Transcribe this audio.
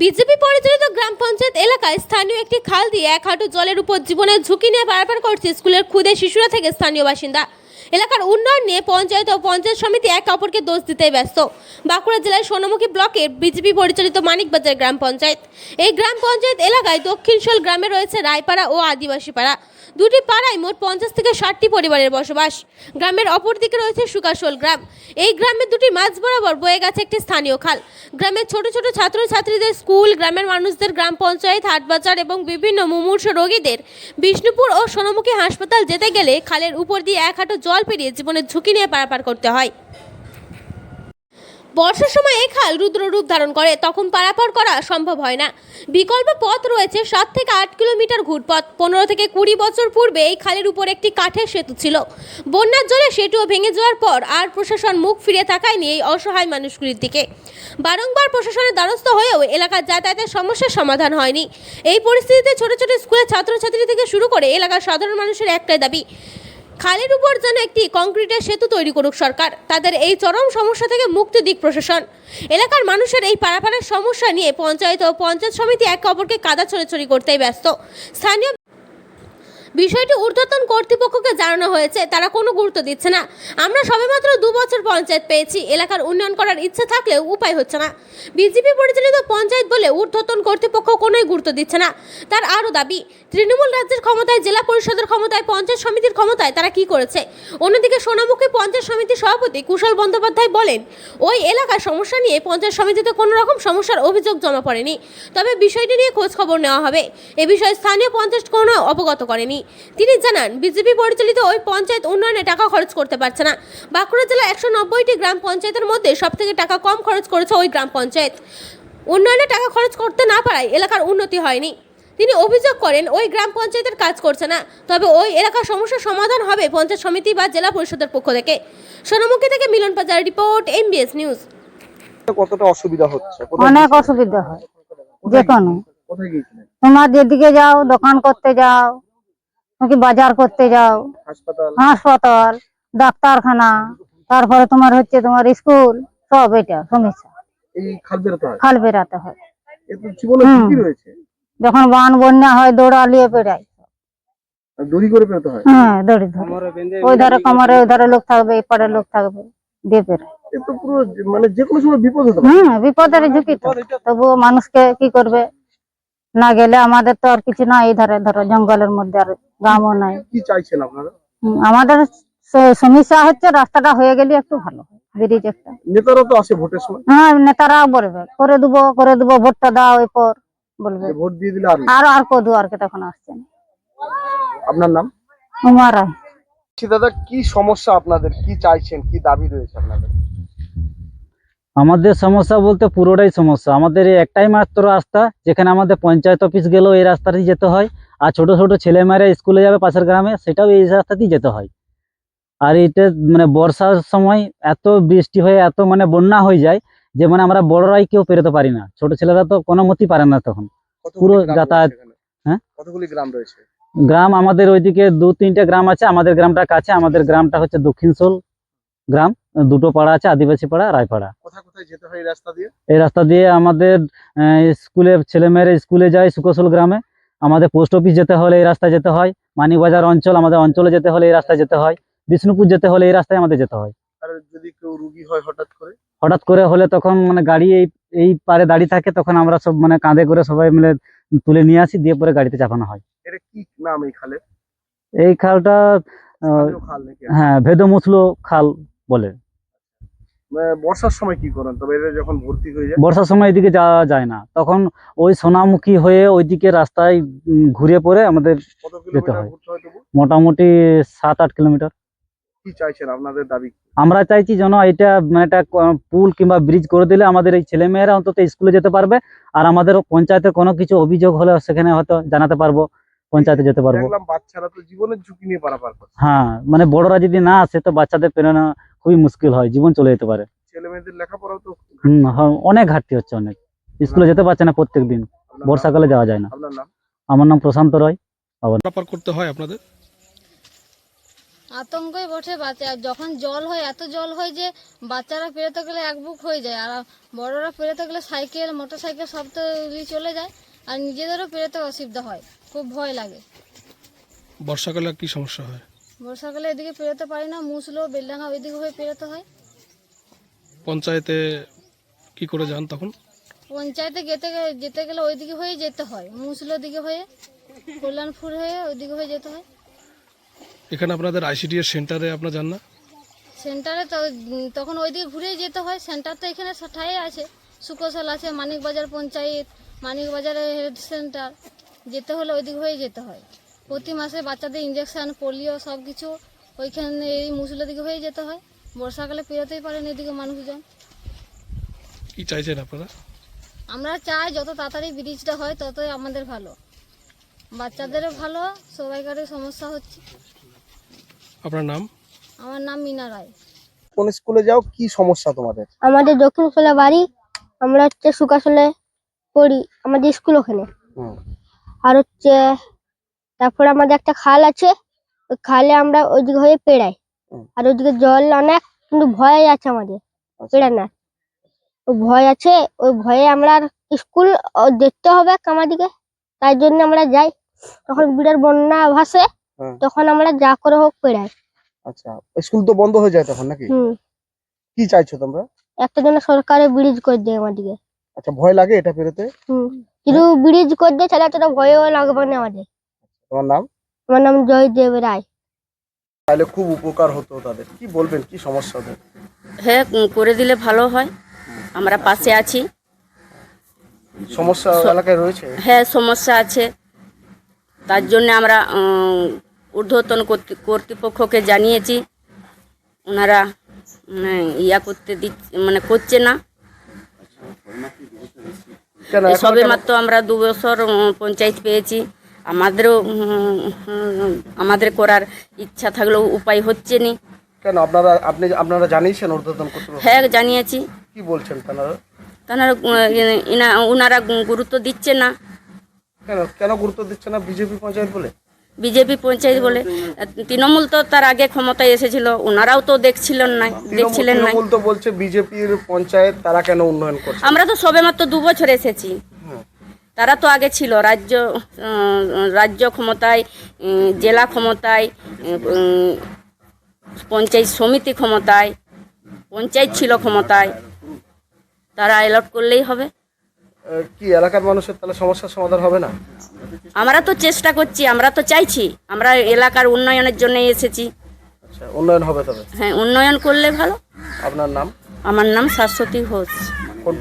BJP পরিচালিত গ্রাম পঞ্চায়েত এলাকায় স্থানীয় একটি খাল দিয়ে এক হাঁটু জলের উপর জীবনের ঝুঁকি নিয়ে পারাপার করছে স্কুলের ক্ষুদে শিশুরা থেকে স্থানীয় বাসিন্দা। এলাকার উন্নয়ন নিয়ে পঞ্চায়েত ও পঞ্চায়েত সমিতি একে অপরকে দোষ দিতেই ব্যস্ত। বাঁকুড়া জেলার সোনামুখী ব্লকের বিজেপি পরিচালিত মানিকবাজার গ্রাম পঞ্চায়েত। এই গ্রাম পঞ্চায়েত এলাকায় দক্ষিণশোল গ্রামে রয়েছে রায়পাড়া ও আদিবাসী পাড়া। দুটি পাড়ায় মোট পঞ্চাশ থেকে ষাটটি পরিবারের বসবাস। গ্রামের অপরদিকে রয়েছে সুকাশোল গ্রাম। এই গ্রামের দুটি মাঝ বরাবর বয়ে গেছে একটি স্থানীয় খাল। গ্রামের ছোট ছোট ছাত্রছাত্রীদের স্কুল, গ্রামের মানুষদের গ্রাম পঞ্চায়েত, হাটবাজার এবং বিভিন্ন মুমূর্ষ রোগীদের বিষ্ণুপুর ও সোনামুখী হাসপাতাল যেতে গেলে খালের উপর দিয়ে এক হাঁটু জল পেরিয়ে জীবনের ঝুঁকি নিয়ে পারাপার করতে হয়। বর্ষার সময় এই খাল রুদ্র রূপ ধারণ করে, তখন পারাপার করা সম্ভব হয় না। বিকল্প পথ রয়েছে সাত থেকে আট কিলোমিটার ঘুরপথ পনেরো থেকে কুড়ি বছর পূর্বে এই খালের উপর একটি কাঠের সেতু ছিল। বন্যার জলে সেতুও ভেঙে যাওয়ার পর আর প্রশাসন মুখ ফিরে তাকায়নি এই অসহায় মানুষগুলির দিকে। বারংবার প্রশাসনের দ্বারস্থ হয়েও এলাকার যাতায়াতের সমস্যার সমাধান হয়নি। এই পরিস্থিতিতে ছোট ছোট স্কুলের ছাত্রছাত্রী থেকে শুরু করে এলাকার সাধারণ মানুষের একটাই দাবি খালের উপর যেন একটি কংক্রিটের সেতু তৈরি করুক সরকার, তাদের এই চরম সমস্যা থেকে মুক্তি দিক প্রশাসন। এলাকার মানুষের এই পারাপারের সমস্যা নিয়ে পঞ্চায়েত ও পঞ্চায়েত সমিতি একে অপরকে কাদা ছড়াছড়ি করতেই ব্যস্ত। স্থানীয় বিষয়টি ঊর্ধ্বতন কর্তৃপক্ষকে জানানো হয়েছে, তারা কোনো গুরুত্ব দিচ্ছে না। আমরা সবেমাত্র দু বছর পঞ্চায়েত পেয়েছি, এলাকার উন্নয়ন করার ইচ্ছে থাকলেও উপায় হচ্ছে না। বিজেপি পরিচালিত পঞ্চায়েত বলে ঊর্ধ্বতন কর্তৃপক্ষ কোনোই গুরুত্ব দিচ্ছে না। তার আরও দাবি, তৃণমূল রাজ্যের ক্ষমতায়, জেলা পরিষদের ক্ষমতায়, পঞ্চায়েত সমিতির ক্ষমতায় তারা কি করেছে? অন্যদিকে সোনামুখী পঞ্চায়েত সমিতির সভাপতি কুশল বন্দ্যোপাধ্যায় বলেন, ওই এলাকার সমস্যা নিয়ে পঞ্চায়েত সমিতিতে কোনো রকম সমস্যার অভিযোগ জমা পড়েনি। তবে বিষয়টি নিয়ে খোঁজ খবর নেওয়া হবে। এ বিষয়ে স্থানীয় পঞ্চায়েত কোনো অবগত করেনি। তিনি জানান বিজেপি পরিচালিত ওই পঞ্চায়েত উন্নয়নে টাকা খরচ করতে পারছে না। বাঁকুড়া জেলা একশো নব্বইটি গ্রাম পঞ্চায়েতের মধ্যে সবথেকে টাকা কম খরচ করেছে ওই গ্রাম পঞ্চায়েত। উন্নয়নে টাকা খরচ করতে না পারায় এলাকার উন্নতি হয়নি। তিনি অভিযোগ করেন ওই গ্রাম পঞ্চায়েতের কাজ করছে না তবে ওই এলাকার সমস্যার সমাধান হবে পঞ্চায়েত সমিতি বা জেলা পরিষদের পক্ষ থেকে। সোনামুখী থেকে মিলন বাজার রিপোর্ট এমবিএস নিউজ। কতটা অসুবিধা হচ্ছে? অনেক অসুবিধা হয় যে কোনো। তোমার যেদিকে যাও দোকান করতে যাও নাকি বাজার করতে যাও? হাসপাতাল? হাসপাতাল ডাক্তারখানা তারপরে তোমার হচ্ছে তোমার স্কুল সব এটা সমস্যা। খাল বেরোতে হয়? হয়। যখন বান বন্যা হয় দড়ি করে হয়? হ্যাঁ দড়ি ধরে। ওই ধারে কামারে ওই ধারে লোক থাকবে এই লোক থাকবে দিয়ে পেরাই পুরো মানে যে কোনো সময় বিপদ হতে পারে। বিপদের ঝুঁকি তবুও মানুষকে কি করবে? না গেলে আমাদের তো আর কিছু না এই ধারে ধরো জঙ্গলের মধ্যে আর গ্রামও নাই। কি চাইছেন আপনারা? আমাদের সমস্যা হচ্ছে রাস্তাটা হয়ে গেলে একটু ভালো ব্রিজ একটা। নেতারা তো আসে ভোটের সময়। হ্যাঁ নেতারাও বলবে করে দেবো করে দেবো ভোটটা দাও এরপর বলবে। ভোট দিয়ে দিলে আর আর কদু আর কো তখন আসছে না। আপনার নাম? উমা রায়। দাদা কি সমস্যা আপনাদের? কি চাইছেন? কি দাবি রয়েছে আপনাদের? আমাদের সমস্যা বলতে পুরোটাই সমস্যা। আমাদের একটাই মাত্র রাস্তা যেখানে আমাদের পঞ্চায়েত অফিস গেলেও এই রাস্তাটি যেতে হয়। আর ছোট ছোট ছেলেমেয়েরা স্কুলে যাবে পাশের গ্রামে সেটাও এই রাস্তাতেই যেতে হয়। আর এটা মানে বর্ষার সময় এত বৃষ্টি হয়ে এত মানে বন্যা হয়ে যায় যে মানে আমরা বড়রাই কেউ পেরোতে পারি না। ছোট ছেলেরা তো কোনো মতেই পারে না তখন। পুরো যাতায়াত- হ্যাঁ? কতগুলি গ্রাম রয়েছে? গ্রাম আমাদের ওইদিকে দু তিনটে গ্রাম আছে আমাদের গ্রামটা কাছে আমাদের গ্রামটা হচ্ছে দক্ষিণশোল গ্রাম। দুটো পাড়া আছে আদিবাসী পাড়া রায়পাড়া। কোথায় কোথায় যেতে হয় এই রাস্তা দিয়ে? এই রাস্তা দিয়ে আমাদের স্কুলে ছেলেমেয়েরা স্কুলে যায় সুকোশল গ্রামে। আমাদের পোস্ট অফিস যেতে হলে এই রাস্তায় যেতে হয়। মানিকবাজার অঞ্চল আমাদের অঞ্চলে যেতে হলে এই রাস্তায় যেতে হয়। বিষ্ণুপুর যেতে হলে এই রাস্তায় আমাদের যেতে হয়। আর যদি কেউ রুগী হয় হঠাৎ করে? হঠাৎ করে হলে তখন মানে গাড়ি এই এই পারে দাঁড়িয়ে থাকে তখন আমরা সব মানে কাঁধে করে সবাই মিলে তুলে নিয়ে আসি দিয়ে পরে গাড়িতে চাপানো হয়। এটা কি নাম এই খালের? এই খালটা খাল হ্যাঁ ভেদমুসলো খাল বলে। বর্ষার সময় কি করেন? তবে এটা যখন ভর্তি হয়ে যায় বর্ষার সময় এদিকে যাওয়া যায় না। তখন ওই সোনামুখী হয়ে ওইদিকে রাস্তায় ঘুরে পড়ে আমাদের কিলোমিটার হয়। মোটামুটি সাত আট কিলোমিটার। কি চাইছেন আপনাদের দাবি? আমরা চাইছি যেন এটা মানে একটা পুল কিংবা ব্রিজ করে দিলে আমাদের এই ছেলেমেয়েরা অন্তত স্কুলে যেতে পারবে। আর আমাদের পঞ্চায়েতের কোনো কিছু অভিযোগ হলে সেখানে হয়তো জানাতে পারব পঞ্চায়েতে যেতে পারব। বাচ্চারা তো জীবনের ঝুঁকি নিয়ে পারাপার হ্যাঁ মানে বড়রা যদি না আসে তো বাচ্চাদের প্রেরণা খুবই মুশকিল হয় জীবন চলে যেতে পারে। ছেলে মেয়েদের লেখাপড়াও তো হম হ্যাঁ, অনেক ঘাটতি হচ্ছে অনেক। স্কুলে যেতে পারছে না প্রত্যেক দিন বর্ষাকালে যাওয়া যায় না। আপনার নাম? আমার নাম প্রশান্ত রয়। পারাপার করতে হয় আপনাদের? আতঙ্কই বসে বাচ্চা যখন জল হয় এত জল হয় যে বাচ্চারা পেরোতে গেলে এক বুক হয়ে যায় আর বড়রা পেরোতে গেলে সাইকেল মোটর সাইকেল সব তো চলে যায় আর নিজেদেরও পেরোতে অসুবিধা হয় খুব ভয় লাগে। বর্ষাকালে কি সমস্যা হয়? বর্ষাকালে এদিকে পেরোতে পারি না মুসলো বেলডাঙ্গা ওইদিকে হয়ে পেরোতে হয়। পঞ্চায়েতে কি করে যান তখন? পঞ্চায়েতে যেতে যেতে গেলে ওইদিকে হয়ে যেতে হয় মুসলো দিকে হয়ে কল্যাণপুর হয়ে ওইদিকে হয়ে যেতে হয়। এখানে আপনাদের আইসিডি এর সেন্টারে আপনারা যান না? সেন্টারে তো তখন ওইদিকে ঘুরেই যেতে হয় সেন্টার তো এখানে ঠাই আছে সুকৌশল আছে মানিকবাজার পঞ্চায়েত মানিকবাজারের হেলথ সেন্টার যেতে হলে ওইদিকে হয়ে যেতে হয়। প্রতি মাসে বাচ্চাদের ইঞ্জেকশন পোলিও সব কিছু ওইখানে এই মুসলের দিকে হয়ে যেতে হয়। বর্ষাকালে পেরোতেই পারেন এদিকে মানুষজন। কি চাইছেন আপনারা? আমরা চাই যত তাড়াতাড়ি ব্রিজটা হয় ততই আমাদের ভালো। বাচ্চাদেরও ভালো সবাইকারই সমস্যা হচ্ছে। আপনার নাম? আমার নাম মিনা রায়। কোন স্কুলে যাও কি সমস্যা তোমাদের? আমাদের দক্ষিণ খোলা বাড়ি আমরা হচ্ছে সুকাশলে পড়ি আমাদের স্কুল ওখানে। আর হচ্ছে তারপরে আমাদের একটা খাল আছে ওই খালে আমরা ওইদিকে হয়ে পেড়াই আর ওইদিকে জল অনেক কিন্তু ভয় আছে আমাদের আচ্ছা। পেড়ানোর ওই ভয় আছে ওই ভয়ে আমরা স্কুল দেখতে হবে আমাদেরকে তাই জন্য আমরা যাই। তখন বিরাট বন্যা ভাসে। তখন আমরা যা করে হোক পেড়াই আচ্ছা স্কুল তো বন্ধ হয়ে যায় তখন নাকি? কি চাইছো তোমরা? একটা জন্য সরকারে ব্রিজ করে দেয় আমাদেরকে আচ্ছা ভয় লাগে এটা পেরোতে? হুম। কিন্তু ব্রিজ করে দিয়ে তাহলে এতটা ভয়ও লাগবে না আমাদের। তোমার নাম? আমার নাম জয়দেব রায়। তাহলে খুব উপকার হতো তাদের। কি বলবেন কি সমস্যা ওদের? হ্যাঁ করে দিলে ভালো হয়। আমরা পাশে আছি। সমস্যা এলাকায় রয়েছে? হ্যাঁ সমস্যা আছে। তার জন্য আমরা ঊর্ধ্বতন কর্তৃ- কর্তৃপক্ষকে জানিয়েছি। ওনারা ইয়া করতে দিচ্ছে মানে করছে না। সবে মাত্র আমরা দু বছর পঞ্চায়েত পেয়েছি। আমাদেরও আমাদের করার ইচ্ছা থাকলেও উপায় হচ্ছে নি। কেন? আপনারা আপনি আপনারা জানিয়েছেন ঊর্ধ্বতন কর্তৃপক্ষ? হ্যাঁ জানিয়েছি। কি বলছেন তারা? তারা ইনা ওনারা গুরুত্ব দিচ্ছে না। কেন? কেন গুরুত্ব দিচ্ছে না বিজেপি পঞ্চায়েত বলে? বিজেপি পঞ্চায়েত বলে তৃণমূল তো তার আগে ক্ষমতায় এসেছিল ওনারাও তো দেখছিলেন না দেখছিলেন না তৃণমূল তো বলছে বিজেপির পঞ্চায়েত তারা কেন উন্নয়ন করছে আমরা তো সবেমাত্র দু বছর এসেছি। তারা তো আগে ছিল রাজ্য রাজ্য ক্ষমতায় জেলা ক্ষমতায় পঞ্চায়েত সমিতি ক্ষমতায় পঞ্চায়েত ছিল ক্ষমতায় তারা অ্যালট করলেই হবে। কি এলাকার মানুষের তাহলে সমস্যার সমাধান হবে না? আমরা তো চেষ্টা করছি আমরা তো চাইছি আমরা এলাকার উন্নয়নের জন্য এসেছি। আচ্ছা উন্নয়ন হবে তবে? হ্যাঁ উন্নয়ন করলে ভালো। আপনার নাম? আমার নাম শাশ্বতী ঘোষ। কোন